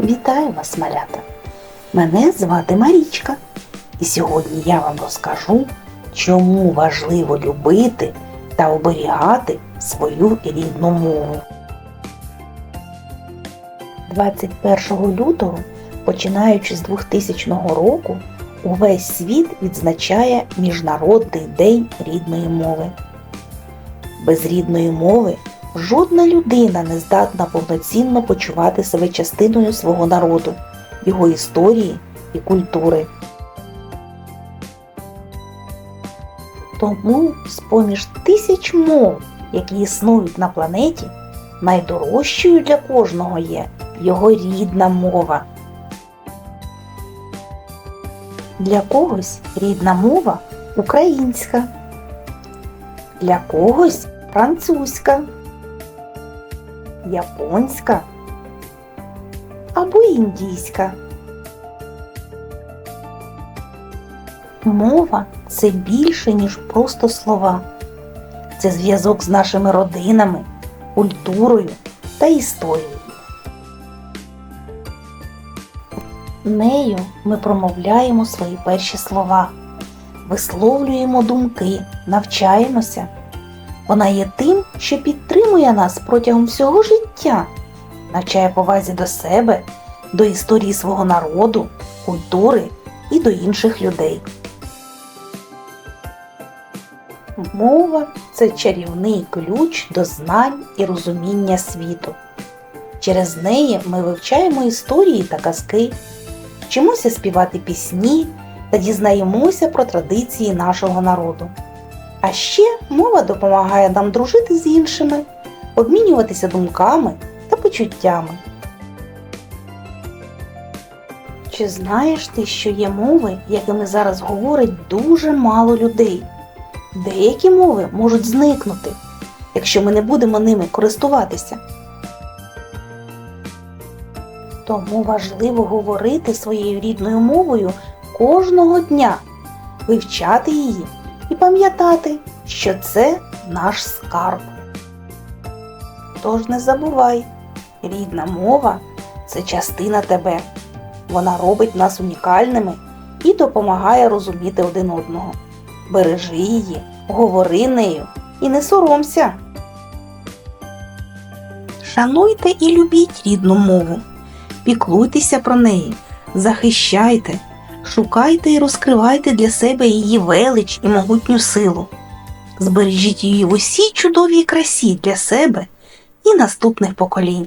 Вітаю вас, малята! Мене звати Марічка, і сьогодні я вам розкажу, чому важливо любити та оберігати свою рідну мову. 21 лютого, починаючи з 2000 року, увесь світ відзначає Міжнародний день рідної мови. Без рідної мови жодна людина не здатна повноцінно почувати себе частиною свого народу, його історії і культури. Тому з-поміж тисяч мов, які існують на планеті, найдорожчою для кожного є його рідна мова. Для когось рідна мова українська, для когось французька, японська або індійська. Мова це більше, ніж просто слова. Це зв'язок з нашими родинами, культурою та історією. Нею ми промовляємо свої перші слова, висловлюємо думки, навчаємося. Вона є тим, що підтримує нас протягом всього життя, навчає повазі до себе, до історії свого народу, культури і до інших людей. Мова це чарівний ключ до знань і розуміння світу. Через неї ми вивчаємо історії та казки, вчимося співати пісні та дізнаємося про традиції нашого народу. А ще мова допомагає нам дружити з іншими, обмінюватися думками та почуттями. Чи знаєш ти, що є мови, якими зараз говорить дуже мало людей? Деякі мови можуть зникнути, якщо ми не будемо ними користуватися. Тому важливо говорити своєю рідною мовою кожного дня, вивчати її і пам'ятати, що це наш скарб. Тож не забувай, рідна мова це частина тебе. Вона робить нас унікальними і допомагає розуміти один одного. Бережи її, говори нею і не соромся. Шануйте і любіть рідну мову, піклуйтеся про неї, захищайте, шукайте і розкривайте для себе її велич і могутню силу. Збережіть її в усій чудовій красі для себе і наступних поколінь.